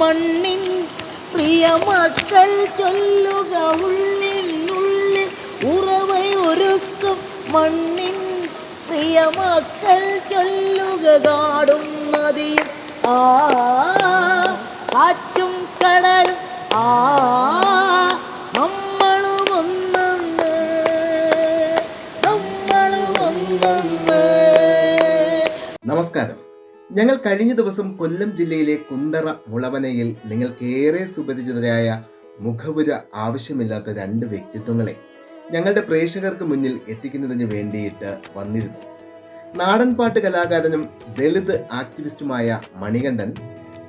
മണ്ണിൻ പ്രിയ മക്കൾ ചൊല്ലുക ഉള്ളിനുള്ളിൽ ഉറവയൊരുക്കും മണ്ണിൻ പ്രിയ മക്കൾ ചൊല്ലുക കാടും നദിയും. ആ കാറ്റും കടലും. ആ നമസ്കാരം. ഞങ്ങൾ കഴിഞ്ഞ ദിവസം കൊല്ലം ജില്ലയിലെ കുന്തറ മുളവനയിൽ നിങ്ങൾക്കേറെ സുപരിചിതരായ മുഖപുര ആവശ്യമില്ലാത്ത രണ്ട് വ്യക്തിത്വങ്ങളെ ഞങ്ങളുടെ പ്രേക്ഷകർക്ക് മുന്നിൽ എത്തിക്കുന്നതിന് വേണ്ടിയിട്ട് വന്നിരുന്നു. നാടൻപാട്ട് കലാകാരനും ദളിത് ആക്ടിവിസ്റ്റുമായ മണികണ്ഠൻ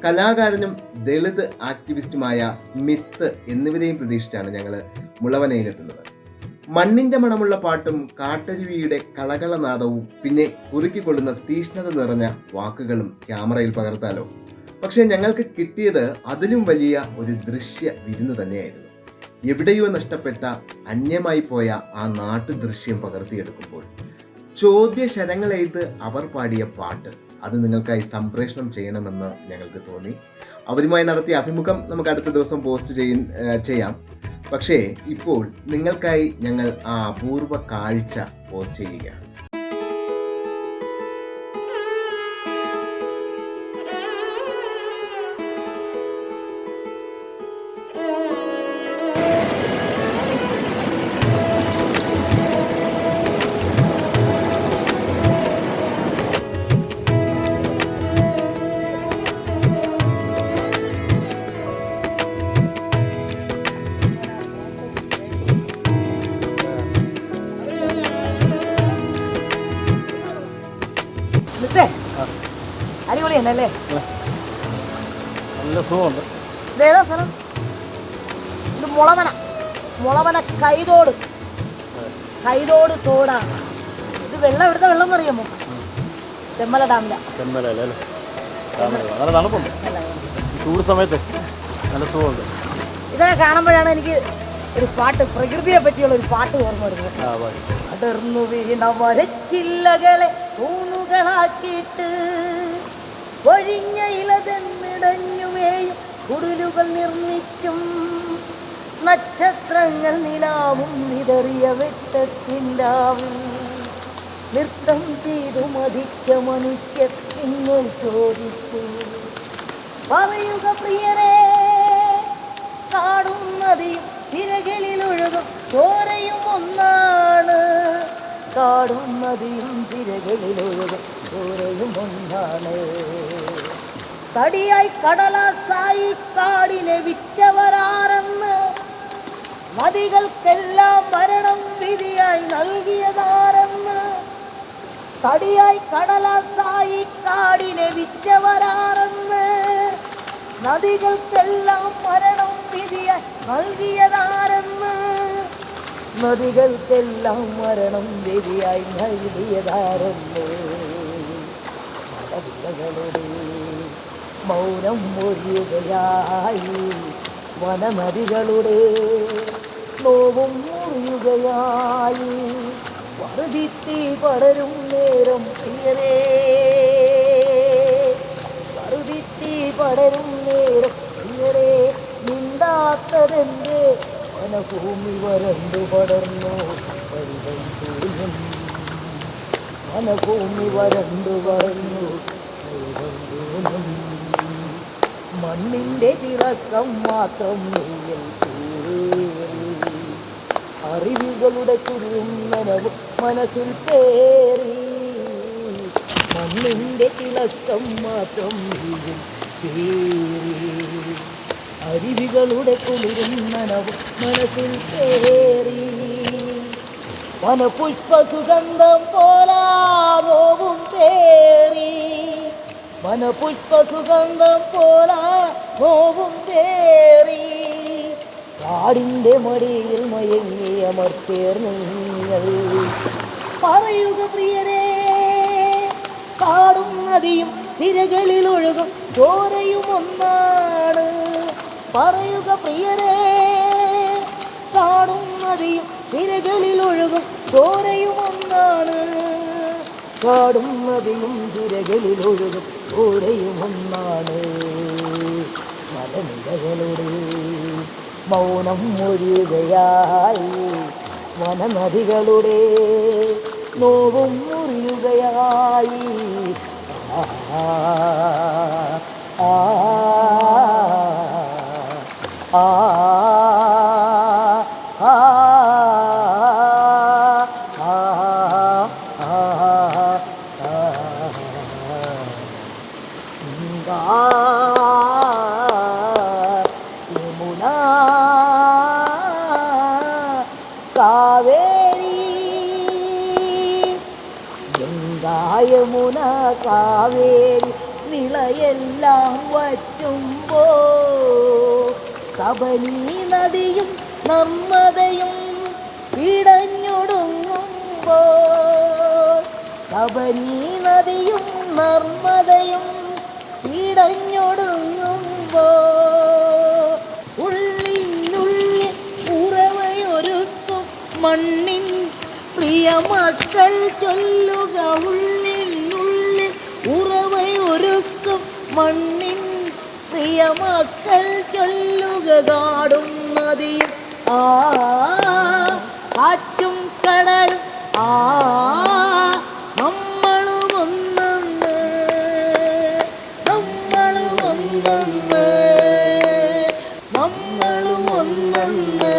കലാകാരനും ദളിത് ആക്ടിവിസ്റ്റുമായ സ്മിത്ത് എന്നിവരെയും പ്രതീക്ഷിച്ചാണ് ഞങ്ങൾ മുളവനയിലെത്തുന്നത്. മണ്ണിന്റെ മണമുള്ള പാട്ടും കാട്ടരുവിയുടെ കളകളനാദവും പിന്നെ കുറുക്കിക്കൊള്ളുന്ന തീഷ്ണത നിറഞ്ഞ വാക്കുകളും ക്യാമറയിൽ പകർത്താലോ. പക്ഷെ ഞങ്ങൾക്ക് കിട്ടിയത് അതിലും വലിയ ഒരു ദൃശ്യ വിരുന്ന് തന്നെയായിരുന്നു. എവിടെയോ നഷ്ടപ്പെട്ട അന്യമായി പോയ ആ നാട്ടു ദൃശ്യം പകർത്തിയെടുക്കുമ്പോൾ ചോദ്യ ശരങ്ങളെയ്ത് അവർ പാടിയ പാട്ട് അത് നിങ്ങൾക്കായി സംപ്രേഷണം ചെയ്യണമെന്ന് ഞങ്ങൾക്ക് തോന്നി. അവരുമായി നടത്തിയ അഭിമുഖം നമുക്ക് അടുത്ത ദിവസം പോസ്റ്റ് ചെയ്യും ചെയ്യാം. പക്ഷേ ഇപ്പോൾ നിങ്ങൾക്കായി ഞങ്ങൾ ആ അപൂർവ കാഴ്ച പോസ്റ്റ് ചെയ്യുകയാണ്. അടിപൊളി തന്നെ അല്ലേ നല്ല സുഖമുണ്ട്. ഇതേതാ സ്ഥലം? ഇത് മുളവന. മുളവന കൈതോട്. കൈതോട് തോടാണ് ഇത് വെള്ളം എവിടുത്തെ വെള്ളം എന്നറിയാമോ തെമ്മല ഡാമില. തെമ്മല നല്ല തണുപ്പുണ്ട്. ചൂട് സമയത്ത് നല്ല സുഖമുണ്ട്. ഇതൊക്കെ കാണുമ്പോഴാണ് എനിക്ക് ഒരു പാട്ട് പ്രകൃതിയെ പറ്റിയുള്ള ഒരു പാട്ട് ഓർമ്മ വരുന്നത്. അടർന്നു വീണ വരച്ചില്ലകളെ തൂണുകളാക്കിയിട്ട് ഒഴിഞ്ഞ ഇലതെന്നിടഞ്ഞുമേയും കുടിലുകൾ നിർമ്മിക്കും. നക്ഷത്രങ്ങൾ നിലാവും വിതറിയ വെട്ടത്തിന്റാവിൽ നൃത്തം ചെയ്തു മതിച്ച മനുഷ്യർ നിങ്ങൾ ചോദിച്ചു പറയുക പ്രിയരേ കാടും നദിയും തിരകളിലൊഴുകും ചോരയും ഒന്നാണ് കാടും നദിയും തിരകളിലൊഴുക ചോരയും ഒന്നാണ്. തടിയായി കടലാസായി കാടിനെ വിറ്റവരാരെന്ന് നദികൾക്കെല്ലാം മരണം വിധിയായി നൽകിയതാരെന്ന് തടിയായി കടലാസായി കാടിനെ വിറ്റവരാരെന്ന് നദികൾക്കെല്ലാം മരണം വിധിയായി നൽകിയതാരെന്ന് നദികൾക്കെല്ലാം മരണം വിധിയായി നൽകിയതാരല്ലേ? മൗനം ഒഴിയുകയായി വനനദികളുടെ നോവും മുറിയുകയായി വറുതിത്തി പടരും നേരം പ്രിയരേ. വറുതിത്തി പടരും നേരം പ്രിയരേ മിണ്ടാത്തതെന്റെ വനഭൂമി വരണ്ടു പടർന്നു പരിതം തോന്നും വനഭൂമി വരണ്ടു പറഞ്ഞു മണ്ണിന്റെ തിളക്കം മാത്രം കൂറേറി അറിവുകളുടെ കുരുന്നനവും മനസ്സിൽ പേറി മണ്ണിന്റെ തിളക്കം മാത്രം നെയ്യൽ പേറി അരുവികളുടെ കുളിരുന്നനവും മനസ്സിൽ കയറി. വനപുഷ്പ സുഗന്ധം പോലാവും തേറി. വനപുഷ്പ സുഗന്ധം പോലാ നോവും തേറി. കാടിന്റെ മടിയിൽ മയങ്ങി മർത്തേർ നിങ്ങൾ. പറയുക പ്രിയരേ കാടും നദിയും തിരകളിൽ ഒഴുകും ചോരയും ഒന്നാണ് പറയുക പ്രിയരേ. കാടും നദിയും തിരകളിൽ ഒഴുകും ഓരയും ഒന്നാണ്. കാടും നദിയും തിരകളിൽ ഒഴുകും ഓരയും ഒന്നാണ്. മലനിരകളുടെ മൗനം മൊഴിയുകയായി വനനദികളുടെ നോവും മുറിയുകയായി. ആ. കാവേരി. നിളയെല്ലാം വറ്റുമ്പോ കബനി നദിയും നർമ്മദയും ഇടഞ്ഞൊടുങ്ങുമ്പോൾ കബനി നദിയും നർമ്മതയും ഇടഞ്ഞൊടുങ്ങുമ്പോൾ ഉള്ളിനുള്ളിൽ ഉറവയൊരുക്കും മണ്ണിൻ പ്രിയ മക്കൾ ചൊല്ലുക ഉള്ളിനുള്ളിൽ ഉറവയൊരുക്കും മണ്ണിൻ പ്രിയ മക്കൾ ചൊല്ലുക കാടും നദിയും. ആ കാറ്റും കടലും. ആ നമ്മളും ഒന്നെന്ന്. നമ്മളും ഒന്നെന്ന്. നമ്മളും ഒന്നെന്ന്.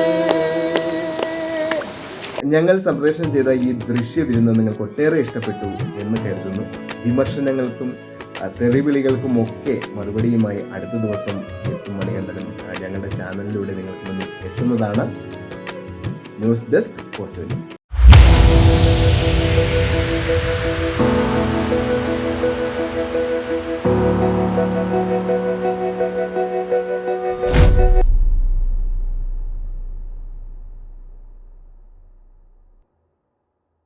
ഞങ്ങൾ സംപ്രേഷണം ചെയ്ത ഈ ദൃശ്യ വിരുന്ന് നിങ്ങൾക്ക് ഒട്ടേറെ ഇഷ്ടപ്പെട്ടു എന്ന് കരുതുന്നു. വിമർശനങ്ങൾക്കും ആ, തെറിവിളികൾക്കും ഒക്കെ മറുപടിയുമായി അടുത്ത ദിവസം സ്മിത്തും മണികണ്ഠനും ഞങ്ങളുടെ ചാനലിലൂടെ നിങ്ങൾക്ക് മുന്നിൽ എത്തുന്നതാണ് ന്യൂസ് ഡെസ്ക് പോസ്റ്റ് ന്യൂസ്.